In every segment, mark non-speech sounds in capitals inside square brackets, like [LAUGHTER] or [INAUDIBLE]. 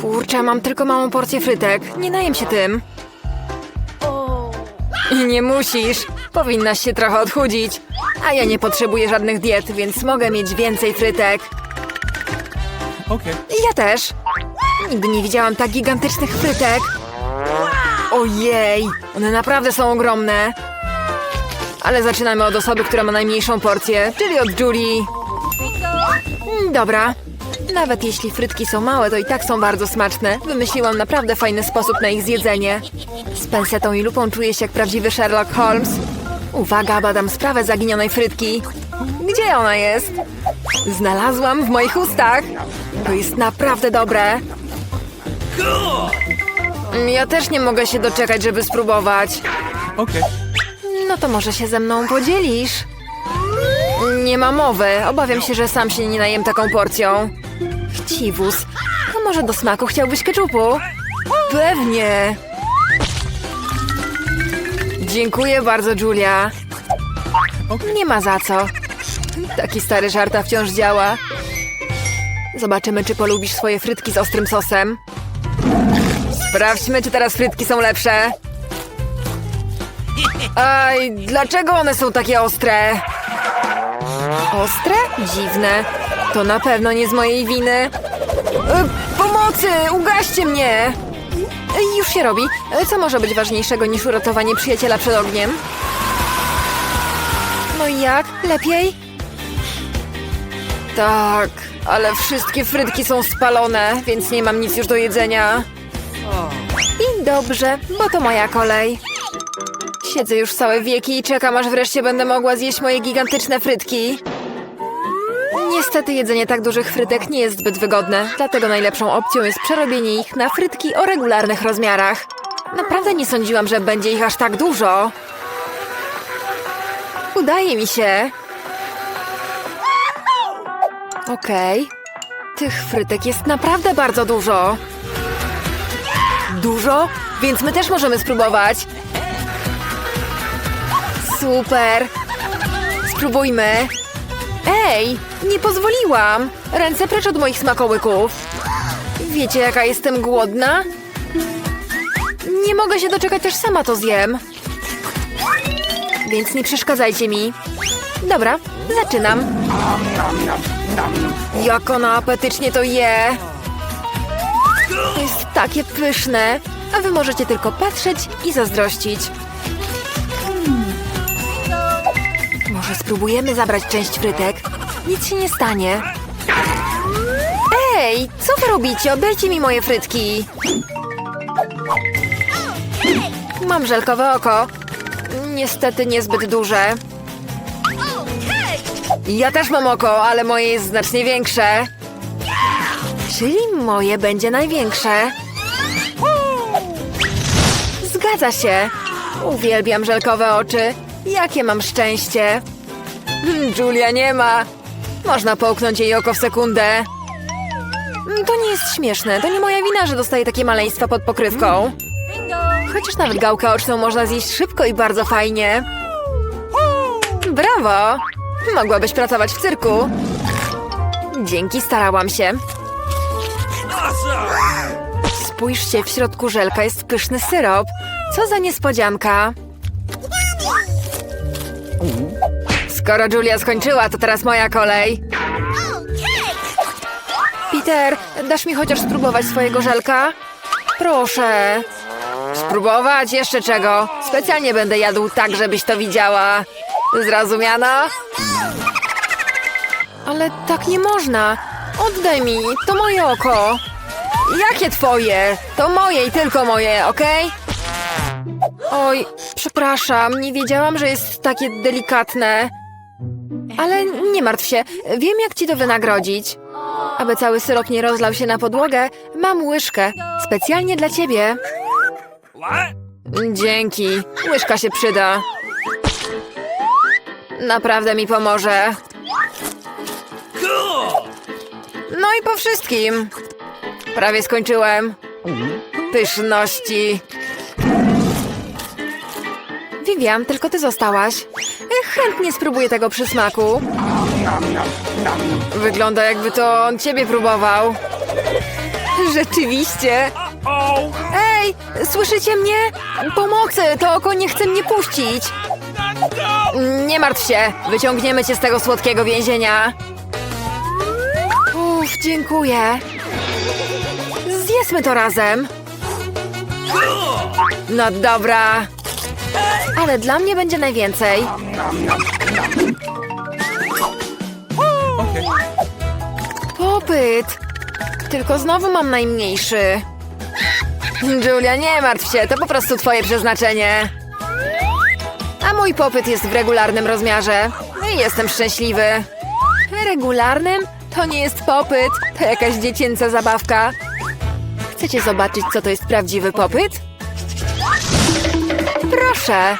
Kurczę, mam tylko małą porcję frytek. Nie najem się tym. I nie musisz. Powinnaś się trochę odchudzić. A ja nie potrzebuję żadnych diet, więc mogę mieć więcej frytek. Okay. Ja też. Nigdy nie widziałam tak gigantycznych frytek. Ojej, one naprawdę są ogromne. Ale zaczynamy od osoby, która ma najmniejszą porcję, czyli od Julie. Mm, Dobra. Nawet jeśli frytki są małe, to i tak są bardzo smaczne. Wymyśliłam naprawdę fajny sposób na ich zjedzenie. Z pensetą i lupą czuję się jak prawdziwy Sherlock Holmes. Uwaga, badam sprawę zaginionej frytki. Gdzie ona jest? Znalazłam w moich ustach. To jest naprawdę dobre. Ja też nie mogę się doczekać, żeby spróbować. Okay. No to może się ze mną podzielisz? Nie ma mowy. Obawiam się, że sam się nie najem taką porcją. Chciwus. A może do smaku chciałbyś keczupu? Pewnie. Dziękuję bardzo, Julia. Nie ma za co. Taki stary żarta wciąż działa. Zobaczymy, czy polubisz swoje frytki z ostrym sosem. Sprawdźmy, czy teraz frytki są lepsze. Aj, dlaczego one są takie ostre? Ostre? Dziwne. To na pewno nie z mojej winy. E, pomocy! Ugaście mnie! E, już się robi. E, co może być ważniejszego niż uratowanie przyjaciela przed ogniem? No i jak? Lepiej? Tak, ale wszystkie frytki są spalone, więc nie mam nic już do jedzenia. I dobrze, bo to moja kolej. Siedzę już całe wieki i czekam, aż wreszcie będę mogła zjeść moje gigantyczne frytki. Niestety jedzenie tak dużych frytek nie jest zbyt wygodne, dlatego najlepszą opcją jest przerobienie ich na frytki o regularnych rozmiarach. Naprawdę nie sądziłam, że będzie ich aż tak dużo. Udaje mi się. Okej. Tych frytek jest naprawdę bardzo dużo. Dużo? Więc my też możemy spróbować. Super! Spróbujmy. Ej, nie pozwoliłam! Ręce precz od moich smakołyków. Wiecie, jaka jestem głodna? Nie mogę się doczekać, aż sama to zjem. Więc nie przeszkadzajcie mi. Dobra, zaczynam. Jak ona apetycznie to je! Jest takie pyszne, a wy możecie tylko patrzeć i zazdrościć. Może spróbujemy zabrać część frytek? Nic się nie stanie. Ej, co wy robicie? Oddajcie mi moje frytki. Mam żelkowe oko. Niestety niezbyt duże. Ja też mam oko, ale moje jest znacznie większe. Czyli moje będzie największe. Zgadza się. Uwielbiam żelkowe oczy. Jakie mam szczęście. [LAUGHS] Julia nie ma. Można połknąć jej oko w sekundę. To nie jest śmieszne. To nie moja wina, że dostaję takie maleństwa pod pokrywką. Chociaż nawet gałkę oczną można zjeść szybko i bardzo fajnie. Brawo! Mogłabyś pracować w cyrku. Dzięki, starałam się. Spójrzcie, w środku żelka jest pyszny syrop. Co za niespodzianka. Skoro Julia skończyła, to teraz moja kolej. Peter, dasz mi chociaż spróbować swojego żelka? Proszę. Spróbować jeszcze czego? Specjalnie będę jadł tak, żebyś to widziała. Zrozumiano? Ale tak nie można. Oddaj mi, to moje oko. Jakie twoje? To moje i tylko moje, okej? Oj, przepraszam, nie wiedziałam, że jest takie delikatne. Ale nie martw się, wiem jak ci to wynagrodzić. Aby cały syrop nie rozlał się na podłogę, mam łyżkę, specjalnie dla ciebie. Dzięki, łyżka się przyda. Naprawdę mi pomoże. No i po wszystkim. Prawie skończyłem. Pyszności. Vivian, tylko ty zostałaś. Chętnie spróbuję tego przysmaku. Wygląda jakby to on ciebie próbował. Rzeczywiście. Ej, słyszycie mnie? Pomocy, to oko nie chce mnie puścić. Nie martw się, wyciągniemy cię z tego słodkiego więzienia. Uff, dziękuję. Zjedzmy to razem. No dobra. Ale dla mnie będzie najwięcej. Popyt. Tylko znowu mam najmniejszy. Julia, nie martw się, to po prostu twoje przeznaczenie. A mój popyt jest w regularnym rozmiarze. I jestem szczęśliwy. Regularnym? To nie jest popyt, to jakaś dziecięca zabawka. Chcecie zobaczyć, co to jest prawdziwy popyt? Proszę,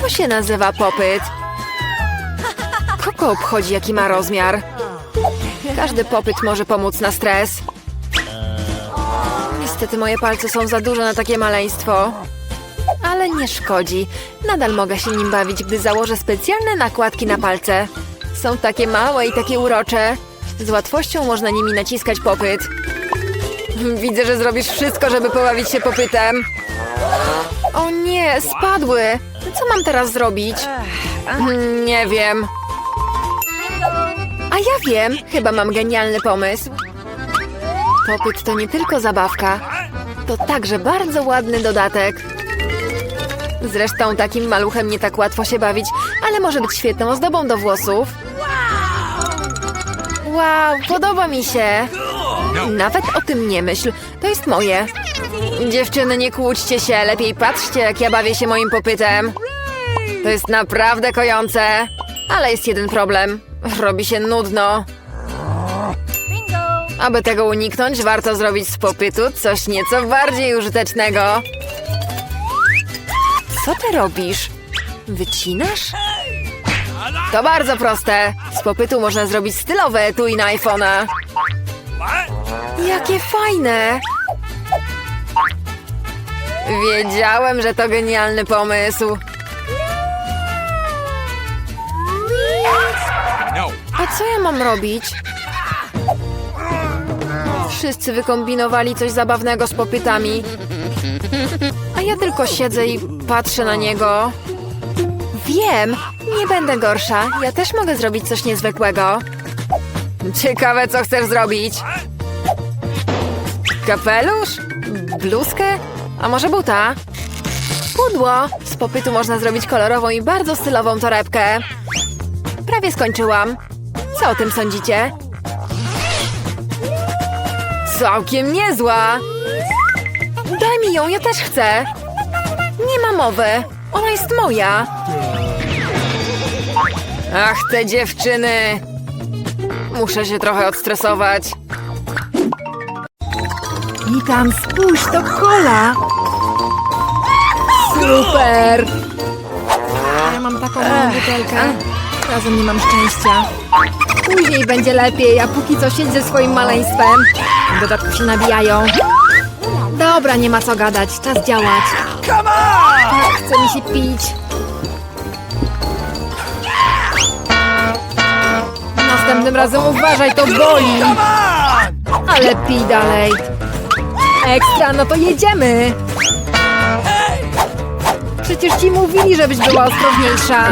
to się nazywa popyt. Kogo obchodzi, jaki ma rozmiar? Każdy popyt może pomóc na stres. Niestety moje palce są za duże na takie maleństwo. Ale nie szkodzi. Nadal mogę się nim bawić, gdy założę specjalne nakładki na palce. Są takie małe i takie urocze. Z łatwością można nimi naciskać popyt. Widzę, że zrobisz wszystko, żeby pobawić się popytem. O nie, spadły. Co mam teraz zrobić? Hmm, Nie wiem. A ja wiem, chyba mam genialny pomysł. Popyt to nie tylko zabawka, to także bardzo ładny dodatek. Zresztą takim maluchem nie tak łatwo się bawić, ale może być świetną ozdobą do włosów. Wow, podoba mi się. Nawet o tym nie myśl, to jest moje. Dziewczyny, nie kłóćcie się, lepiej patrzcie, jak ja bawię się moim popytem. To jest naprawdę kojące. Ale jest jeden problem. Robi się nudno. Aby tego uniknąć, warto zrobić z popytu coś nieco bardziej użytecznego. Co ty robisz? Wycinasz? To bardzo proste. Z popytu można zrobić stylowe etui na iPhone'a. Jakie fajne! Wiedziałem, że to genialny pomysł. A co ja mam robić? Wszyscy wykombinowali coś zabawnego z popytami. A ja tylko siedzę i patrzę na niego. Wiem, nie będę gorsza. Ja też mogę zrobić coś niezwykłego. Ciekawe, co chcesz zrobić. Kapelusz? Bluzkę? A może buta? Pudło! Z popytu można zrobić kolorową i bardzo stylową torebkę. Prawie skończyłam. Co o tym sądzicie? Całkiem niezła! Daj mi ją, ja też chcę! Nie ma mowy, ona jest moja! Ach, te dziewczyny! Muszę się trochę odstresować. Witam, spójrz, to kola! Super! Ja mam taką małą butelkę. Razem nie mam szczęścia. Później będzie lepiej, a póki co siedź ze swoim maleństwem. W dodatku się nabijają. Dobra, nie ma co gadać, czas działać. Tak, chce mi się pić. Następnym razem uważaj, to boli. Ale pij dalej. Ekstra, no to jedziemy! Przecież ci mówili, żebyś była ostrożniejsza.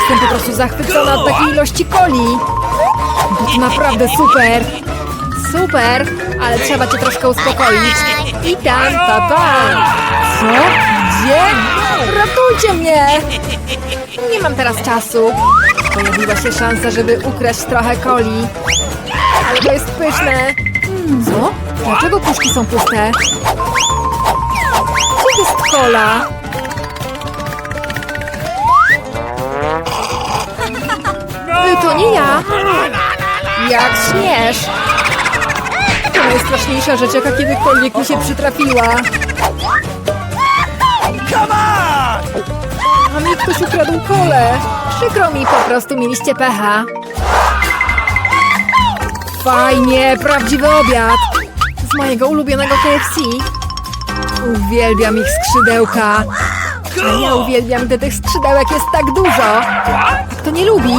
Jestem po prostu zachwycona od takiej ilości coli. Naprawdę super. Super, ale trzeba cię troszkę uspokoić. I tam, pa, pa. Co? Gdzie? Ratujcie mnie! Nie mam teraz czasu. Pojawiła się szansa, żeby ukraść trochę coli. Ale to jest pyszne. Co? Dlaczego puszki są puste? Gdzie jest kola? Y, To nie ja. Jak śmiesz? To najstraszniejsza rzecz, jaka kiedykolwiek mi się przytrafiła. A mi ktoś ukradł kolę. Przykro mi, po prostu mieliście pecha. Fajnie, prawdziwy obiad. Z mojego ulubionego KFC. Uwielbiam ich skrzydełka. A ja uwielbiam, gdy tych skrzydełek jest tak dużo. Kto nie lubi?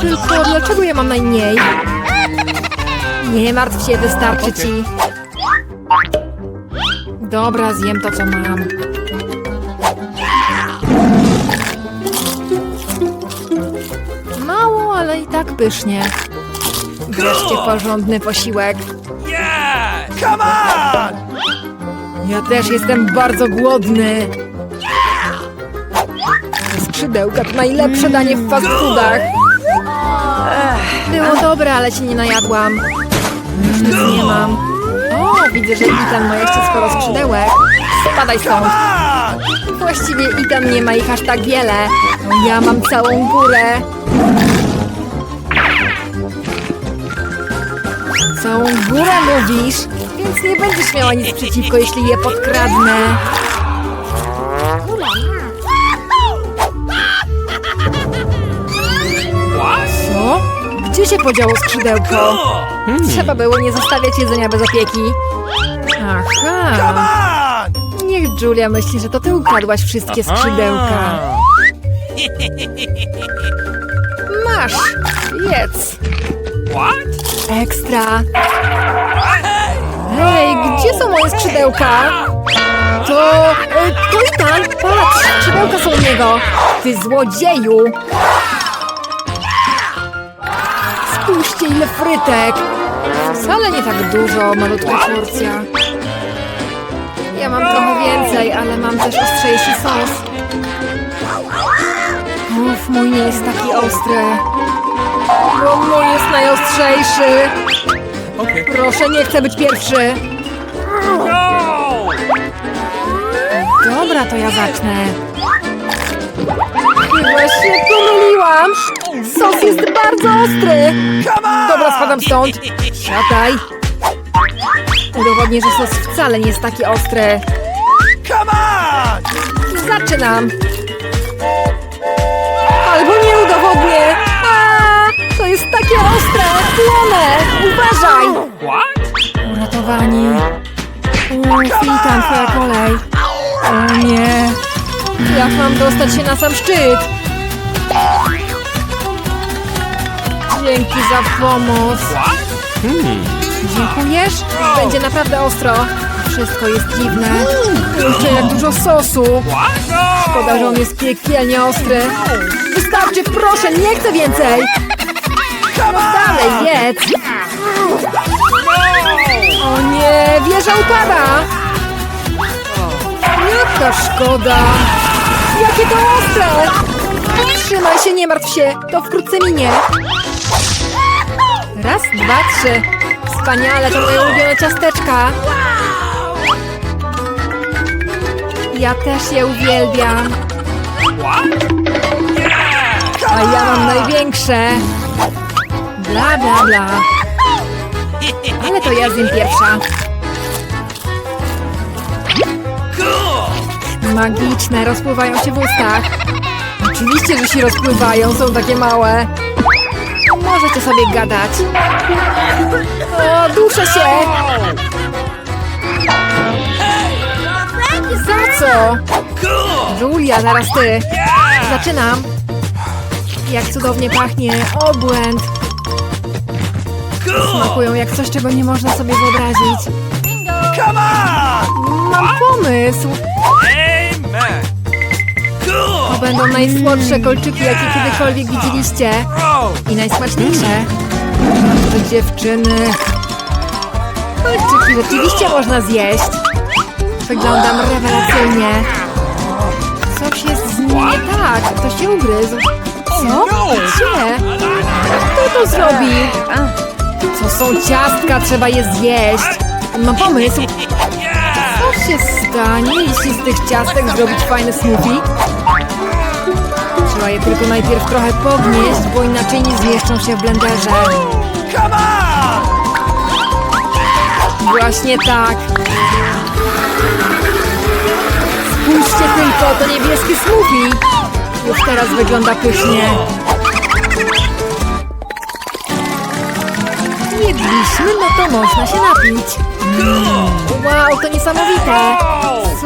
Tylko dlaczego ja mam najmniej? Nie martw się, wystarczy ci. Dobra, zjem to, co mam. Mało, ale i tak pysznie. Wreszcie porządny posiłek. Yeah! Come on! Ja też jestem bardzo głodny. Skrzydełka to najlepsze danie w fast foodach. Ech, było dobre, ale się nie najadłam. Nie mam. O, widzę, że Ethan ma jeszcze sporo skrzydełek. Spadaj stąd. Właściwie Ethan nie ma ich aż tak wiele. No ja mam całą górę. Całą górę mówisz? Więc nie będziesz miała nic przeciwko, jeśli je podkradnę. Gdzie się podziało skrzydełko? Trzeba było nie zostawiać jedzenia bez opieki. Aha. Niech Julia myśli, że to ty ukradłaś wszystkie skrzydełka. [LAUGHS] Masz! Jedz! Ekstra! Hej, gdzie są moje skrzydełka? To... e, To Itan! Patrz! Skrzydełka są u niego! Ty złodzieju! Spójrzcie, ile frytek! Wcale nie tak dużo, malutka porcja. Ja mam trochę więcej, ale mam też ostrzejszy sos. Uf, mój nie jest taki ostry. Bo mój jest najostrzejszy. Proszę, nie chcę być pierwszy. Dobra, to ja zacznę. Chyba się pomyliłam. Sos jest bardzo ostry. Dobra, spadam stąd. Siadaj. Udowodnię, że sos wcale nie jest taki ostry. Zaczynam. Albo nie udowodnię. A, to jest takie ostre. Płonę. Uważaj. Uratowani. Uff, witam, twoja kolej. O nie. Jak mam dostać się na sam szczyt? Dzięki za pomoc. Dziękujesz? Będzie naprawdę ostro. Wszystko jest dziwne. Jeszcze jak dużo sosu. No! Szkoda, że on jest piekielnie ostry. Wystarczy, proszę, nie chcę więcej. On! Dalej, jedz. O nie, wieża upada! Jaka szkoda! Jakie to ostre! Trzymaj się, nie martw się, to wkrótce minie. Raz, dwa, trzy. Wspaniale, to moje ulubione ciasteczka. Ja też je uwielbiam. A ja mam największe. Bla, bla, bla. Ale to ja zjem pierwsza. Magiczne, rozpływają się w ustach. Oczywiście, że się rozpływają, są takie małe. Możecie sobie gadać. O, duszę się! Za co? Julia, zaraz ty. Zaczynam. Jak cudownie pachnie. Obłęd. Smakują jak coś, czego nie można sobie wyobrazić. Mam pomysł. Amen! To będą najsłodsze kolczyki, jakie kiedykolwiek widzieliście. Oh! I najsmaczniejsze. To dziewczyny. Kolczyki rzeczywiście można zjeść. Wyglądam rewelacyjnie. Coś jest z nim nie tak. Ktoś się ugryzł. Co? Gdzie? Kto to zrobił? To są ciastka, trzeba je zjeść. Mam pomysł. Yeah! Co się stanie, jeśli z tych ciastek zrobić fajny smoothie? Trzeba je tylko najpierw trochę podnieść, bo inaczej nie zmieszczą się w blenderze. Come on! Właśnie tak. Spójrzcie tylko, to niebieski smoothie. Już teraz wygląda pysznie. Jedliśmy, no to można się napić. Wow, to niesamowite.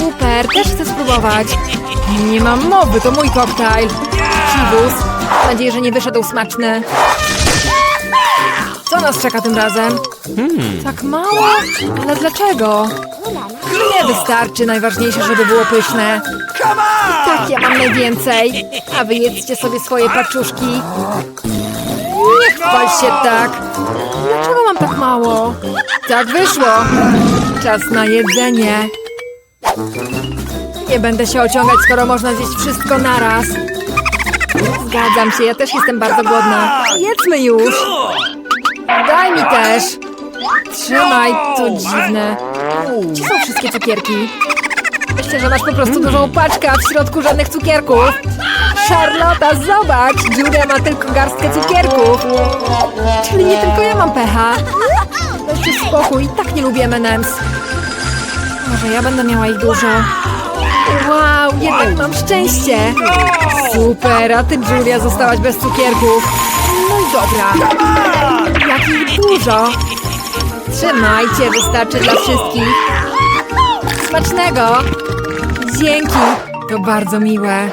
Super, też chcę spróbować. Nie mam mowy, to mój koktajl. Chivus. Mam nadzieję, że nie wyszedł smaczny. Co nas czeka tym razem? Tak mało? Ale dlaczego? Nie wystarczy, najważniejsze, żeby było pyszne. Tak, ja mam najwięcej. A wy jedzcie sobie swoje paczuszki. Nie chwal się tak. Dlaczego mam tak mało? Tak wyszło. Czas na jedzenie. Nie będę się ociągać, skoro można zjeść wszystko naraz. Zgadzam się, ja też jestem bardzo głodna. Jedzmy już. Daj mi też. Trzymaj, to dziwne. Gdzie są wszystkie cukierki? Myślę, że masz po prostu dużą paczkę, a w środku żadnych cukierków. Charlotta, zobacz! Julia ma tylko garstkę cukierków. Czyli nie tylko ja mam pecha. Dajcie spokój, tak nie lubię M&M's. Może ja będę miała ich dużo. Wow, jednak mam szczęście. Super, a ty, Julia, zostałaś bez cukierków. No i dobra. Jak ich dużo. Trzymajcie, wystarczy dla wszystkich. Smacznego! Dzięki, to bardzo miłe.